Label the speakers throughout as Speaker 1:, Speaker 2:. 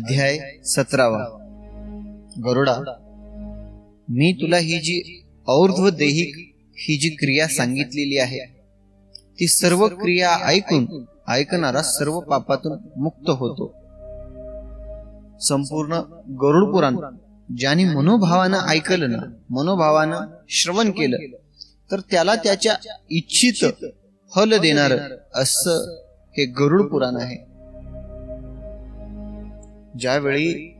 Speaker 1: अध्याय सतरावा. गरुडा मी तुला ही जी और्ध्व देहिक ही जी क्रिया सांगितलेली आहे ती सर्व क्रिया ऐकून ऐकणारा सर्व पापातून मुक्त होतो. संपूर्ण गरुड पुराण ज्याने मनोभावानं ऐकलं ना मनोभावानं श्रवण केलं तर त्याला त्याच्या इच्छित फल देणार असं हे गरुड पुराण आहे. ज्यावेळी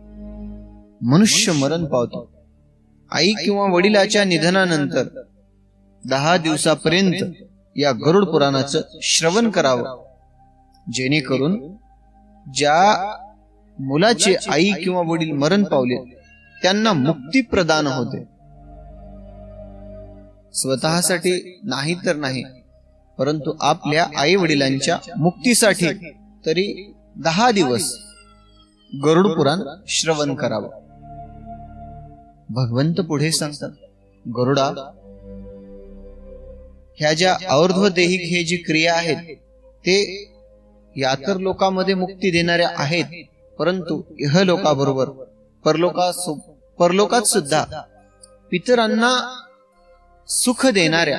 Speaker 1: मनुष्य मरण पावतो. आई किंवा वडिलाच्या निधनानंतर दहा दिवसापर्यंत या गरुड पुराणाचं श्रवण करावं. जेणेकरून ज्या मुलाचे आई किंवा वडील मरण पावले त्यांना मुक्ती प्रदान होते. स्वतःसाठी नाही तर नाही परंतु आपल्या आई वडिलांच्या मुक्तीसाठी तरी दहा दिवस गरुड पुराण श्रवण करावं. भगवंत पुढे सांगतात गरुडा ह्या ज्या और्ध्व देहिक हे जी क्रिया आहेत ते या तर लोकांमध्ये मुक्ती देणाऱ्या आहेत परंतु इह लोकाबरोबर परलोका परलोकात सुद्धा पितरांना सुख देणाऱ्या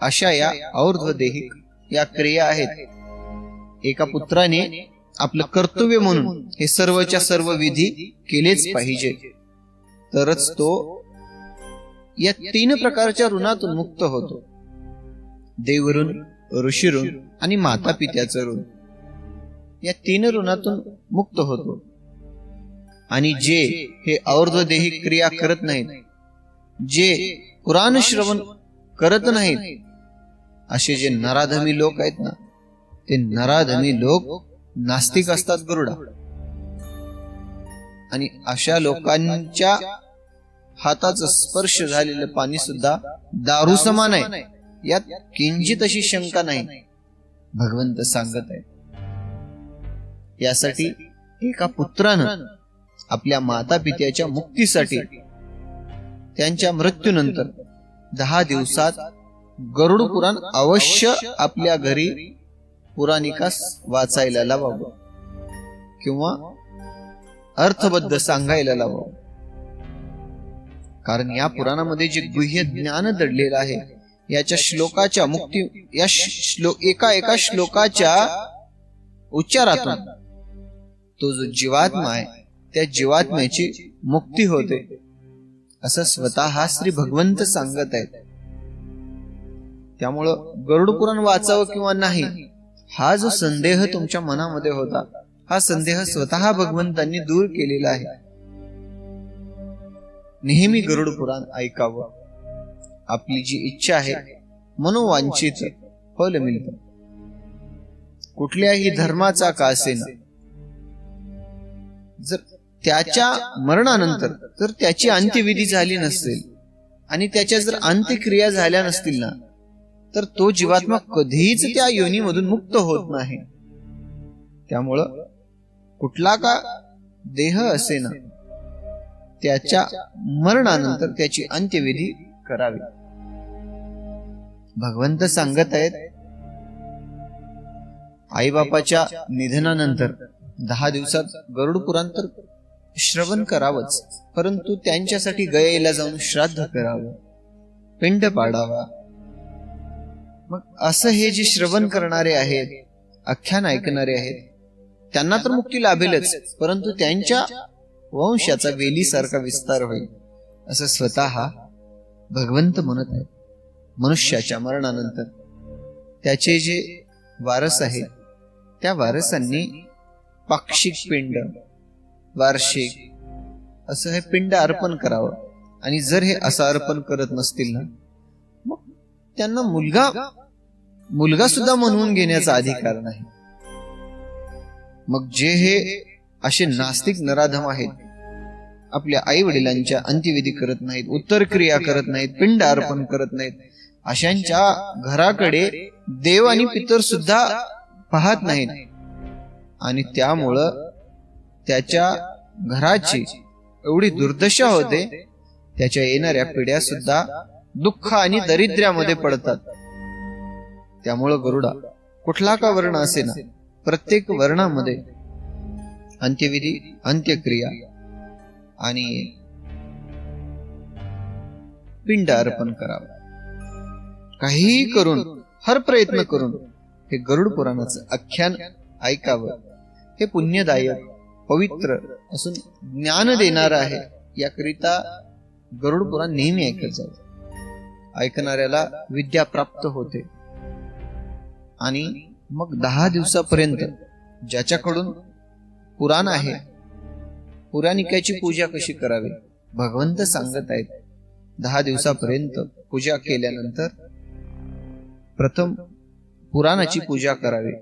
Speaker 1: अशा या और्ध्व देहिक या क्रिया आहेत. एका पुत्राने आपलं कर्तव्य म्हणून हे सर्वच्या सर्व विधी केलेच पाहिजे. तरच तो या तीन प्रकारच्या ऋणातून मुक्त होतो. देव ऋण ऋषी ऋण आणि माता पित्याचं ऋण. या तीन ऋणातून मुक्त होतो. आणि जे हे और्ध्वदेही क्रिया करत नाहीत जे पुराण श्रवण करत नाहीत असे जे नराधमी लोक आहेत ना ते नराधमी लोक नास्तिक असतात गरुडा. आणि अशा लोकांच्या हाताचं स्पर्श झालेलं पाणी सुद्धा दारू समान आहे. यात किंचित अशी शंका नाही. भगवंत सांगत आहे यासाठी एका पुत्रानं आपल्या माता पित्याच्या मुक्तीसाठी त्यांच्या मृत्यूनंतर दहा दिवसात गरुड पुराण अवश्य आपल्या घरी पुराणिकास वाचायला लावावं. किंवा अर्थबद्ध सांगायला लावावं. कारण या पुराणामध्ये जे गुह्य ज्ञान दडलेलं आहे याच्या श्लोकाच्या मुक्ती या श्लोक एका एका श्लोकाच्या उच्चारातून तो जो जीवात्मा आहे त्या जीवात्म्याची मुक्ती होते. असं स्वतः श्री भगवंत सांगत आहेत. त्यामुळं गरुड पुराण वाचावं किंवा नाही हा जो संदेह तुमच्या मनामध्ये होता हा संदेह स्वतः भगवंतांनी दूर केलेला आहे. नेहमी गरुड पुराण ऐकावं. आपली जी इच्छा आहे मनोवांछित फल मिळत कुठल्याही धर्माचा का असेल जर त्याच्या मरणानंतर जर त्याची अंत्यविधी झाली नसेल आणि त्याच्या जर अंत्यक्रिया झाल्या नसतील ना तर तो जीवात्मा कधीच त्या योनीमधून मुक्त होत नाही. त्यामुळं कुठला का देह असे ना त्याच्या मरणानंतर त्याची अंत्यविधी करावी. भगवंत सांगत आहेत आईबापाच्या निधनानंतर दहा दिवसात गरुड पुराण तर श्रवण करावंच परंतु त्यांच्यासाठी गयेला जाऊन श्राद्ध करावं पिंड पाडावा मग असं हे जे श्रवण करणारे आहेत आख्यान ऐकणारे आहेत त्यांना तर मुक्ती लाभेलच परंतु त्यांच्या वंशाचा वेलीसारखा विस्तार होईल असं स्वतः भगवंत म्हणत आहे मनुष्याच्या मरणानंतर त्याचे जे वारस आहेत त्या वारसांनी पाक्षिक पिंड वार्षिक असं हे पिंड अर्पण करावं. आणि जर हे असं अर्पण करत नसतील ना त्यांना मुलगा मुलगा सुद्धा म्हणून घेण्याचा अधिकार नाही. मग जे हे असे नास्तिक नराधम आहेत आपल्या आई वडिलांच्या अंत्यविधी करत नाहीत उत्तर क्रिया करत नाहीत पिंड अर्पण करत नाहीत अशांच्या घराकडे देव आणि पितर सुद्धा पाहत नाहीत. आणि त्यामुळं त्याच्या घराची एवढी दुर्दशा होते त्याच्या येणाऱ्या पिढ्या सुद्धा दुःख आणि दरिद्र्यामध्ये पडतात. त्यामुळं गरुडा कुठला का वर्ण असे ना प्रत्येक वर्णामध्ये अंत्यविधी अंत्यक्रिया आणि पिंड अर्पण करावं. काहीही करून हर प्रयत्न करून हे गरुड पुराणाचं आख्यान ऐकावं. हे पुण्यदायक पवित्र असून ज्ञान देणार आहे. याकरिता गरुड पुराण नेहमी ऐकत जावं. ऐकणाऱ्याला विद्या प्राप्त होते. आणि मग दहा दिवसापर्यंत ज्याच्याकडून पुराण आहे पुराणिकाची पूजा कशी करावी? भगवंत सांगत आहेत दहा दिवसापर्यंत पूजा केल्यानंतर प्रथम पुराणाची पूजा करावी.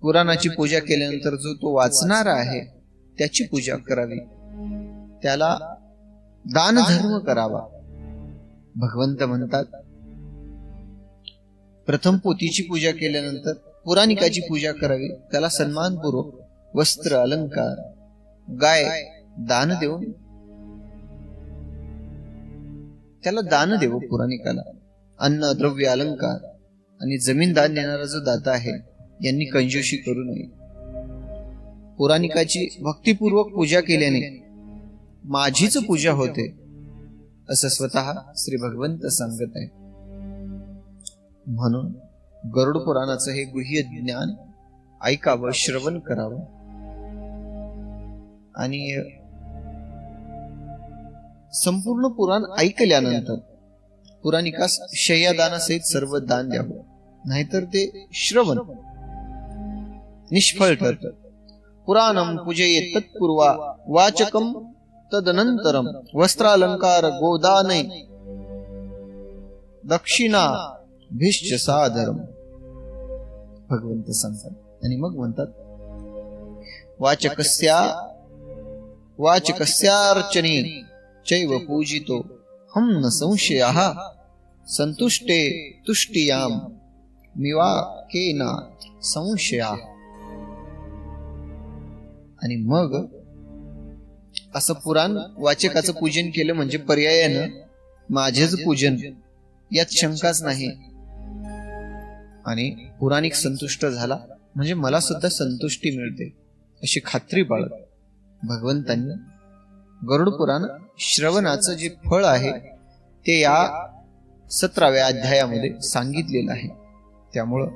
Speaker 1: पुराणाची पूजा केल्यानंतर जो तो वाचणारा आहे त्याची पूजा करावी. त्याला दानधर्म करावा. भगवंत म्हणतात प्रथम पोतीची पूजा केल्यानंतर पुराणिकाची पूजा करावी. त्याला सन्मानपूर्वक वस्त्र अलंकार गाय दान देऊन त्याला दान देव पुराणिकाला. अन्न द्रव्य अलंकार आणि जमीन दान देणारा जो दाता आहे यांनी कंजूशी करू नये. पुराणिकाची भक्तिपूर्वक पूजा केल्याने माझीच पूजा होते. असं स्वतः श्री भगवंत सांगत आहे म्हणून गरुड पुराणाचं हे गुह्य ज्ञान ऐकावं श्रवण करावं. आणि संपूर्ण पुराण ऐकल्यानंतर पुराणिकास शय्यादानासहित सर्व दान द्यावं. नाहीतर ते श्रवण निष्फळ ठरत. पुराणम पूजये तत्पूर्वा वाचकम तदनंतरम वस्त्रालंकार गोदाने दक्षिणा भिश्च साधरम भगवंत सांगतात। आणि मग म्हणतात वाचकस्या वाचकस्यार्चने चैव पूजितो। हम न संशय संतुष्टे तुष्टियाम। मिवा केना संशया। आणि मग असं पुराण वाचकाचं पूजन केलं म्हणजे पर्यायानं माझेच पूजन. यात शंकाच नाही. आणि पुराणिक संतुष्ट झाला म्हणजे मला सुद्धा संतुष्टी मिळते अशी खात्री बाळत भगवंतांनी गरुड पुराण श्रवणाचं जे फळ आहे ते या सतराव्या अध्यायामध्ये सांगितलेलं आहे. त्यामुळं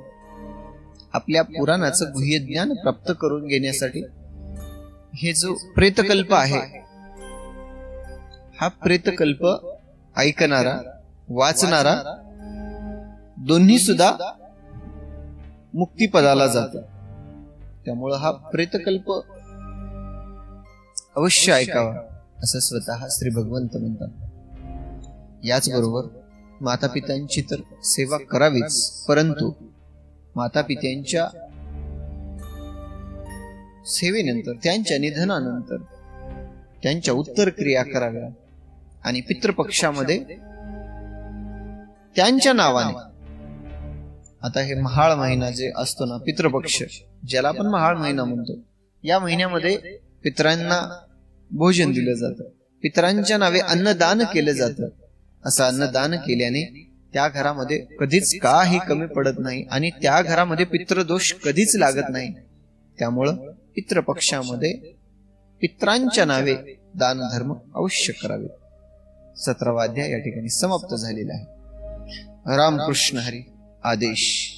Speaker 1: आपल्या पुराणाचं गुह्य ज्ञान प्राप्त करून घेण्यासाठी हे जो प्रेतकल्प आहे हा प्रेतकल्प ऐकणारा वाचणारा दोन्ही सुद्धा मुक्तीपदाला जातो. त्यामुळं हा प्रेतकल्प अवश्य ऐकावा असं स्वतः श्री भगवंत म्हणतात. याचबरोबर माता पित्यांची तर सेवा करावीच परंतु माता पित्यांच्या सेवेनंतर त्यांच्या निधनानंतर त्यांच्या उत्तर क्रिया कराव्या आणि पितृपक्षामध्ये त्यांच्या नावाने. आता हे महाळ महिना जे असतो ना पितृपक्ष ज्याला आपण महाळ महिना म्हणतो या महिन्यामध्ये पितरांना भोजन दिलं जातं. पितरांच्या नावे अन्नदान केलं जातं. असं अन्नदान केल्याने त्या घरामध्ये कधीच काही कमी पडत नाही आणि त्या घरामध्ये पितृदोष कधीच लागत नाही. त्यामुळं पितृपक्षामध्ये पित्रांच्या नावे दानधर्म अवश्य करावे. सतरावा अध्याय या ठिकाणी समाप्त झालेला आहे. रामकृष्ण हरी आदेश.